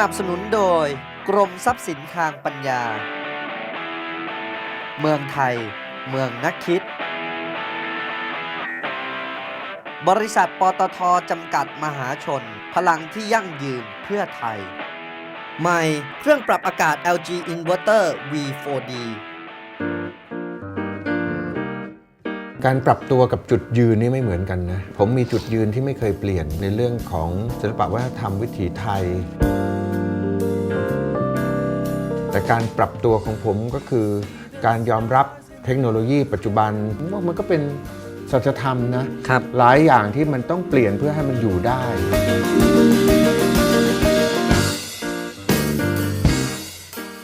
นับสนุนโดย กรมทรัพย์สินทางปัญญา เมืองไทย เมืองนักคิด บริษัทปตทจำกัดมหาชน พลังที่ยั่งยืนเพื่อไทย ใหม่เครื่องปรับอากาศ LG Inverter V4D การปรับตัวกับจุดยืนนี่ไม่เหมือนกันนะ ผมมีจุดยืนที่ไม่เคยเปลี่ยนในเรื่องของศิลปะวัฒนธรรมวิถีไทย แต่การปรับตัวของผมก็คือการยอมรับเทคโนโลยีปัจจุบันผมว่ามันก็เป็นสัจธรรมนะครับหลายอย่างที่มันต้องเปลี่ยนเพื่อให้มันอยู่ได้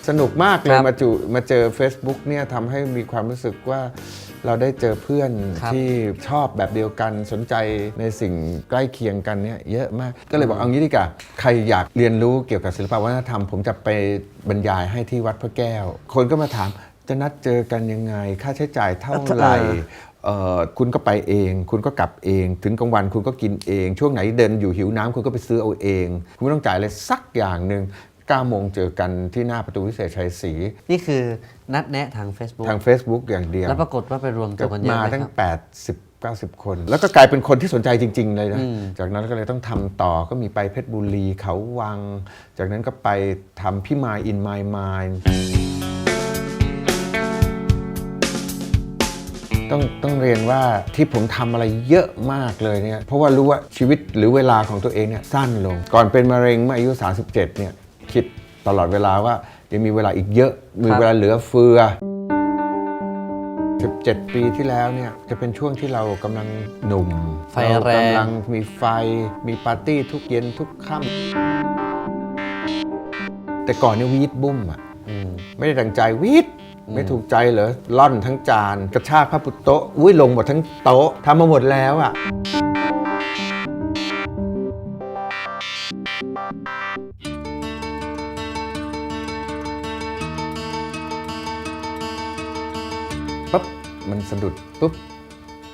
สนุกมากเลคยรับมาจุมาเจอ Facebook เนี่ยทำให้มีความรู้สึกว่า เราได้เจอเพื่อนครับที่ชอบแบบเดียวกันสนใจในสิ่งใกล้เคียงกันเนี่ยเยอะมาก ก็เลยบอกเอางี้ดีกว่าใครอยากเรียนรู้เกี่ยวกับศิลปวัฒนธรรม ผมจะไปบรรยายให้ที่วัดพระแก้ว คนก็มาถาม จะนัดเจอกันยังไง ค่าใช้จ่ายเท่าไหร่เอ่อคุณก็ไปเอง คุณก็กลับเอง ถึงกลางวันคุณก็กินเอง ช่วงไหนเดินอยู่หิวน้ำคุณก็ไปซื้อเอาเอง คุณไม่ต้องจ่ายอะไรสักอย่างหนึ่ง 9โมงเจอกันที่หน้าประตูวิเศษชัยศรีนี่คือนัดแนะทาง Facebook ทาง Facebook อย่างเดียว แล้วปรากฏว่าไปรวมตัก็วกันเยอะมาไหมตั้คงรับ80 90 คน แล้วก็กลายเป็นคนที่สนใจจริง ๆ เลยนะอืมจากนั้นก็เลยต้องทำต่อก็มีไปเพชรบุรีเขาวัง จากนั้นก็ไปทำพี่มาย in my mind ต้องต้องเรียนว่าที่ผมทำอะไรเยอะมากเลยเนี่ยเพราะว่ารู้ว่าชีวิตหรือเวลาของตัวเองเนี่ยสั้นลง ก่อนเป็นมะเร็งเมื่ออายุ 37 เนี่ย คิดตลอดเวลาว่ายังมีเวลาอีกเยอะมีเวลาเหลือเฟือ 17 ปีที่แล้วเนี่ยจะเป็นช่วงที่เรากำลังหนุ่มไฟแรงเากำลังมีไฟมีปาร์ตี้ทุกเย็นทุกค่ำแต่ก่อนเนี่ยวีดบุ้มอะอืมไม่ได้ดังใจวีดไม่ถูกใจเหรอล่อนทั้งจาน กระชากผ้าปุโต๊ะอุ้ยลงหมดทั้งโต๊ะทำมาหมดแล้วอะ มันสะดุดปุ๊บ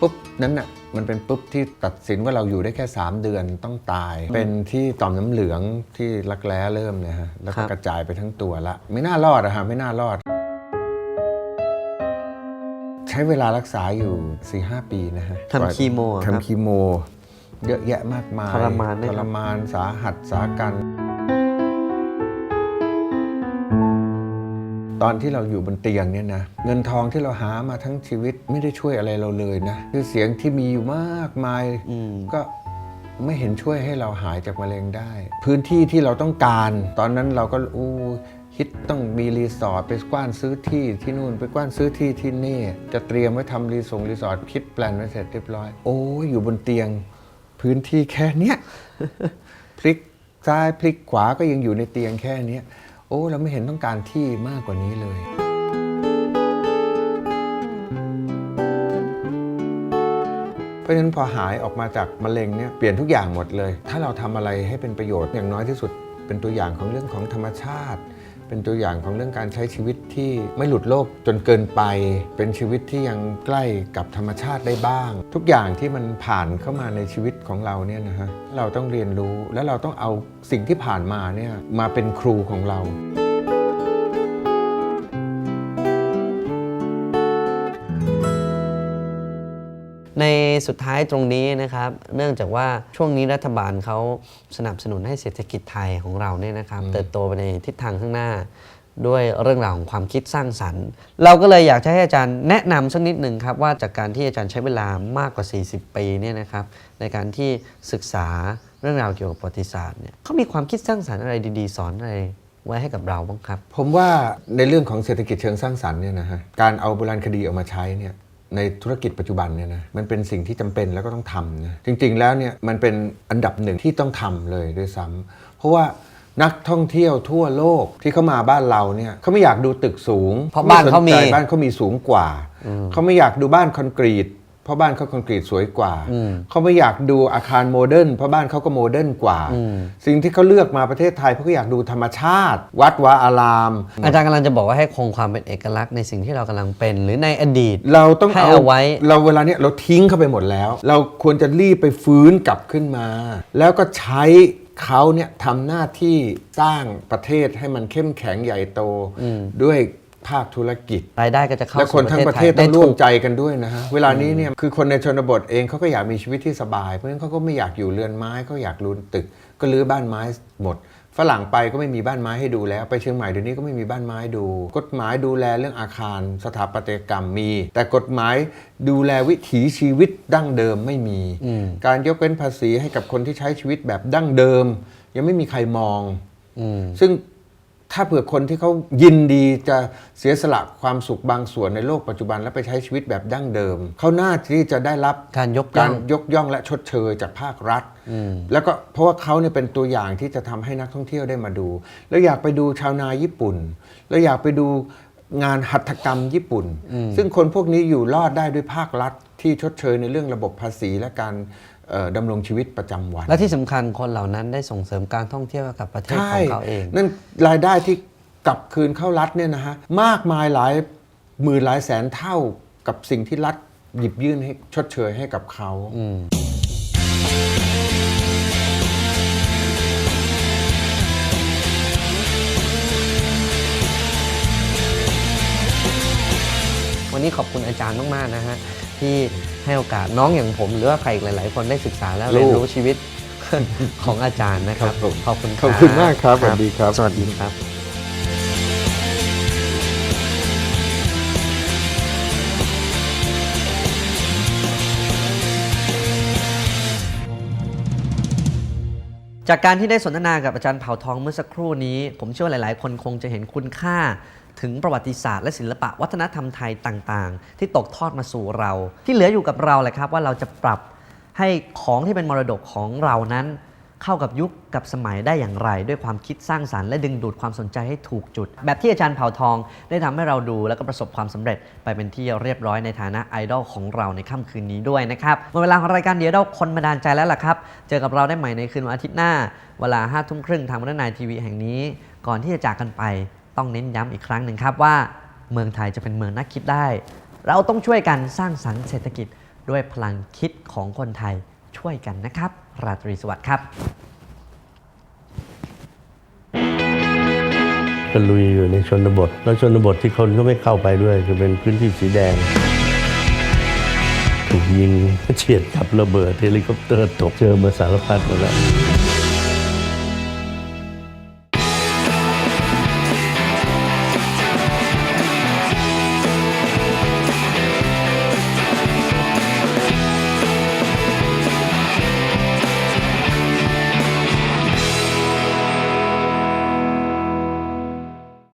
ปุ๊บนั้นน่ะมันเป็นปุ๊บที่ตัดสินว่าเราอยู่ได้แค่ 3 เดือนต้องตาย เป็นที่ต่อมน้ำเหลืองที่รักแร้เริ่มเนี่ยฮะแล้วครัก็บกระจายไปทั้งตัวละ ไม่น่ารอดอะฮะไม่น่ารอด ใช้เวลารักษาอยู่4-5ปีนะฮะทำคีโมอะครับทำคีโม เยอะแยะมากมายทรมานไหมครับทรมานสาหัสสากัน ตอนที่เราอยู่บนเตียงเนี่ยนะเงินทองที่เราหามาทั้งชีวิตไม่ได้ช่วยอะไรเราเลยนะคือเสียงที่มีอยู่มากมายอืมก็ไม่เห็นช่วยให้เราหายจากมะเร็งได้ พื้นที่ที่เราต้องการ ตอนนั้นเราก็อู้คิดต้องมีรีสอร์ทไปกว้านซื้อที่ที่นู่นไปกว้านซื้อที่ที่นี่ จะเตรียมไว้ทำรีสอร์ทรีสอร์ทคิดแปลนไว้เสร็จเรียบร้อย โอ้ยอยู่บนเตียง พื้นที่แค่เนี้ยพลิกซ้ายพลิกขวาก็ยังอยู่ในเตียงแค่เนี้ย โอ้เราไม่เห็นต้องการที่มากกว่านี้เลยเพราะฉะนั้นพอหายออกมาจากมะเร็งเนี่ยเปลี่ยนทุกอย่างหมดเลย ถ้าเราทำอะไรให้เป็นประโยชน์อย่างน้อยที่สุด เป็นตัวอย่างของเรื่องของธรรมชาติ เป็นตัวอย่างของเรื่องการใช้ชีวิตที่ไม่หลุดโลกจนเกินไป เป็นชีวิตที่ยังใกล้กับธรรมชาติได้บ้าง ทุกอย่างที่มันผ่านเข้ามาในชีวิตของเราเนี่ยนะฮะเราต้องเรียนรู้และเราต้องเอาสิ่งที่ผ่านมาเนี่ยมาเป็นครูของเรา ในสุดท้ายตรงนี้นะครับ เนื่องจากว่าช่วงนี้รัฐบาลเขาสนับสนุนให้เศรษฐกิจไทยของเราเนี่ยนะครับ เติบโตไปในทิศทางข้างหน้า ด้วยเรื่องราวของความคิดสร้างสรรค์ เราก็เลยอยากจะให้อาจารย์แนะนำสักนิดหนึ่งครับว่าจากการที่อาจารย์ใช้เวลามากกว่า 40 ปีเนี่ยนะครับ ในการที่ศึกษาเรื่องราวเกี่ยวกับประวัติศาสตร์เนี่ยเขามีความคิดสร้างสรรค์อะไรดี ๆ สอนอะไรไว้ให้กับเราบ้างครับ ผมว่าในเรื่องของเศรษฐกิจเชิงสร้างสรรค์เนี่ยนะฮะการเอาโบราณคดีออกมาใช้เนี่ย ในธุรกิจปัจจุบันเนี่ยนะมันเป็นสิ่งที่จำเป็นแล้วก็ต้องทำนะจริงๆแล้วเนี่ยมันเป็นอันดับหนึ่งที่ต้องทำเลยด้วยซ้ำเพราะว่านักท่องเที่ยวทั่วโลกที่เข้ามาบ้านเราเนี่ยเขาไม่อยากดูตึกสูง เพราะบ้านเขามีไสนใจบ้านเขามีสูงกว่า เขาไม่อยากดูบ้านคอนกรีต เพราะบ้านเขาคอนกรีตสวยกว่า เขาไม่อยากดูอาคารโมเดิร์นเพราะบ้านเขาก็โมเดิร์นกว่า สิ่งที่เขาเลือกมาประเทศไทยเพราะเขาอยากดูธรรมชาติ วัดวาอาราม อาจารย์กำลังจะบอกว่าให้คงความเป็นเอกลักษณ์ในสิ่งที่เรากำลังเป็นหรือในอดีต เราต้องให้เอาเอาไว้ เราเวลาเนี้ยเราทิ้งเข้าไปหมดแล้ว เราควรจะรีบไปฟื้นกลับขึ้นมา แล้วก็ใช้เขาเนี่ยทำหน้าที่สร้างประเทศให้มันเข้มแข็งใหญ่โตด้วย ภาคธุรกิจ รายได้ก็จะเข้าและคนสู่ทั้งประเทศไทต้ยองได้ร่วถูมกใจกันด้วยนะฮะ เวลานี้เนี่ยคือคนในชนบทเองเขาก็อยากมีชีวิตที่สบาย เพราะฉะนั้นเขาก็ไม่อยากอยู่เรือนไม้เขาอยากรูนตึก ก็รื้อบ้านไม้หมด ฝรั่งไปก็ไม่มีบ้านไม้ให้ดูแล้ว ไปเชียงใหม่เดี๋ยวนี้ก็ไม่มีบ้านไม้ดู กฎหมายดูแลเรื่องอาคาร สถาปัตยกรรมมี แต่กฎหมายดูแลวิถีชีวิตดั้งเดิมไม่มี การยกเว้นภาษีให้กับคนที่ใช้ชีวิตแบบดั้งเดิม ยังไม่มีใครมองอืมซึ่ง ถ้าเผื่อคนที่เขายินดีจะเสียสละความสุขบางส่วนในโลกปัจจุบันแล้วไปใช้ชีวิตแบบดั้งเดิม เขาน่าที่จะได้รับการยกย่กาองรยกย่องและชดเชยจากภาครัฐ แล้วก็เพราะว่าเขาเนี่ยเป็นตัวอย่างที่จะทำให้นักท่องเที่ยวได้มาดู แล้วอยากไปดูชาวนาญี่ปุ่น แล้วอยากไปดูงานหัตถกรรมญี่ปุ่น ซึ่งคนพวกนี้อยู่รอดได้ด้วยภาครัฐที่ชดเชยในเรื่องระบบภาษีและการเอ่อ ดำรงชีวิตประจำวัน และที่สำคัญคนเหล่านั้นได้ส่งเสริมการท่องเที่ยวให้กับประเทศของเขาเอง นั่นรายได้ที่กลับคืนเข้ารัฐเนี่ยนะฮะมากมายหลายหมื่นหลายแสนเท่ากับสิ่งที่รัฐหยิบยื่นให้ชดเชยให้กับเขาวันนี้ขอบคุณอาจารย์มาก ๆ นะฮะ ที่ให้โอกาสน้องอย่างผม หรือว่าใครอีกหลาย ๆ คนได้ศึกษาแล้วลูเรีกยนรู้ชีวิตของอาจารย์นะครับครับผมขอบคุณขอบคุณมากครับสวัสดีครับ สวัสดีครับ จากการที่ได้สนทนากับอาจารย์เผ่าทองเมื่อสักครู่นี้ ผมเชื่อว่าหลาย ๆ คนคงจะเห็นคุณค่า ถึงประวัติศาสตร์และศิลปะวัฒนธรรมไทยต่าง ๆ ที่ตกทอดมาสู่เรา ที่เหลืออยู่กับเราแหละครับว่าเราจะปรับให้ของที่เป็นมรดกของเรานั้น เข้ากับยุคกับสมัยได้อย่างไร ด้วยความคิดสร้างสารรค์และดึงดูดความสนใจให้ถูกจุด แบบที่อาจารย์เผ่าทองได้ทำให้เราดูแล้วก็ประสบความสำเร็จไปเป็นที่เรียบร้อยในฐานะไอดอลของเราในค่ำคืนนี้ด้วยนะครับหมดเวลาของรายการเดียวดอลคนบันดาลใจแล้วล่ะครับ เจอกับเราได้ใหม่ในคืนวันอาทิตย์หน้า เวลาห้าทุ่มครึ่งทางวันนายทีวีแห่งนี้ ก่อนที่จะจากกันไปต้องเน้นย้ำอีกครั้งหนึ่งครับว่า เมืองไทยจะเป็นเมืองนักคิดได้ เราต้องช่วยกันสร้างสรรค์เศรษฐกิจด้วยพลังคิดของคนไทยช่วยกันนะครับ ราตรีสวัสดิ์ครับกลุยอยู่ในชนบท แล้วชนบทที่คนก็ไม่เข้าไปด้วย คือเป็นพื้นที่สีแดง ถูกยิงเฉียดกับระเบิดเฮลิคอปเตอร์ตกเจอมาสารพัดหมดแล้ว